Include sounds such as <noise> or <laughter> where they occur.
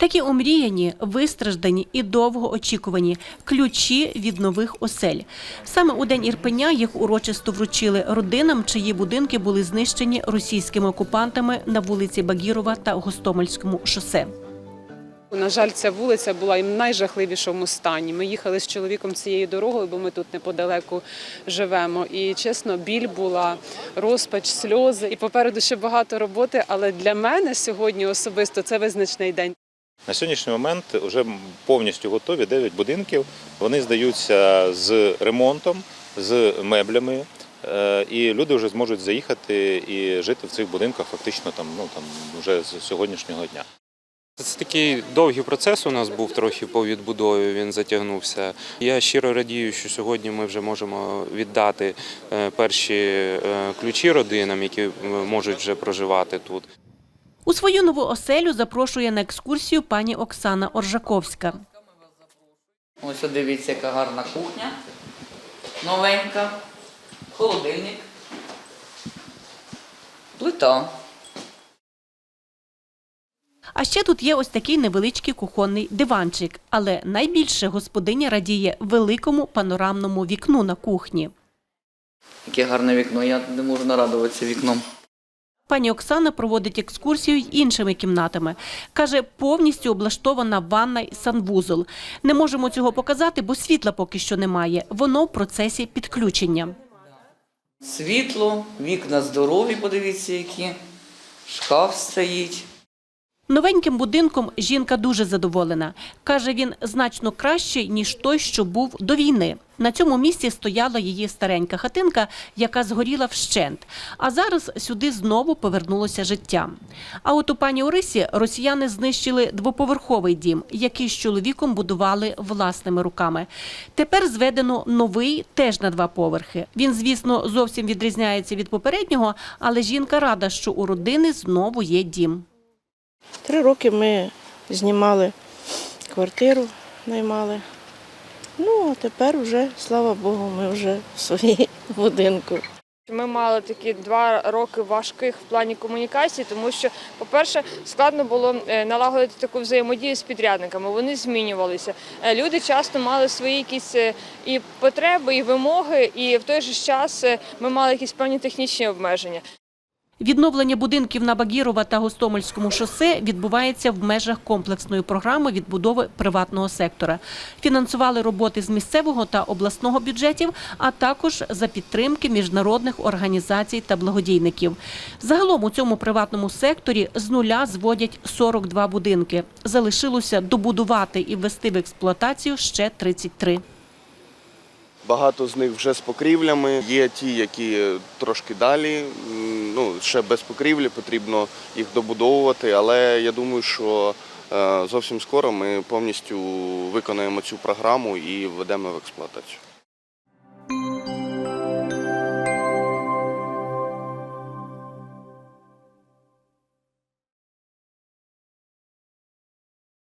Такі омріяні, вистраждані і довго очікувані ключі від нових осель. Саме у день Ірпеня їх урочисто вручили родинам, чиї будинки були знищені російськими окупантами на вулиці Багірова та Гостомельському шосе. На жаль, ця вулиця була в найжахливішому стані. Ми їхали з чоловіком цією дорогою, бо ми тут неподалеку живемо. І чесно, біль була, розпач, сльози. І попереду ще багато роботи. Але для мене сьогодні особисто це визначний день. На сьогоднішній момент вже повністю готові 9 будинків. Вони здаються з ремонтом, з меблями. е, І люди вже зможуть заїхати і жити в цих будинках фактично там, ну, там, вже з сьогоднішнього дня. Це такий довгий процес у нас був трохи по відбудові, він затягнувся. Я щиро радію, що сьогодні ми вже можемо віддати е, перші е, ключі родинам, які можуть вже проживати тут. У свою нову оселю запрошує на екскурсію пані Оксана Оржаковська. Ось дивіться, яка гарна кухня. Новенька. Холодильник. Плита. А ще тут є ось такий невеличкий кухонний диванчик. Але найбільше господиня радіє великому панорамному вікну на кухні. Яке гарне вікно. Я не можу нарадуватися вікном. Пані Оксана проводить екскурсію й іншими кімнатами. Каже, повністю облаштована ванна й санвузол. Не можемо цього показати, бо світла поки що немає. Воно в процесі підключення. Світло, вікна здорові, подивіться, які. Шкаф стоїть. Новеньким будинком жінка дуже задоволена. Каже, він значно кращий, ніж той, що був до війни. На цьому місці стояла її старенька хатинка, яка згоріла вщент. А зараз сюди знову повернулося життя. А от у пані Орисі росіяни знищили двоповерховий дім, який з чоловіком будували власними руками. Тепер зведено новий, теж на два поверхи. Він, звісно, зовсім відрізняється від попереднього, але жінка рада, що у родини знову є дім. Три роки ми знімали квартиру, наймали. Ну, а тепер вже, слава Богу, ми вже в своїй <laughs> будинку. Ми мали такі два роки важких в плані комунікації, тому що, по-перше, складно було е, налагодити таку взаємодію з підрядниками. Вони змінювалися. Е, Люди часто мали свої якісь е, і потреби, і вимоги, і в той же час ми мали якісь певні технічні обмеження. Відновлення будинків на Багірова та Гостомельському шосе відбувається в межах комплексної програми відбудови приватного сектора. Фінансували роботи з місцевого та обласного бюджетів, а також за підтримки міжнародних організацій та благодійників. Загалом у цьому приватному секторі з нуля зводять 42 будинки. Залишилося добудувати і ввести в експлуатацію ще 33. Багато з них вже з покрівлями. Є ті, які трошки далі. Ну, ще без покрівлі потрібно їх добудовувати, але я думаю, що е, зовсім скоро ми повністю виконаємо цю програму і введемо в експлуатацію.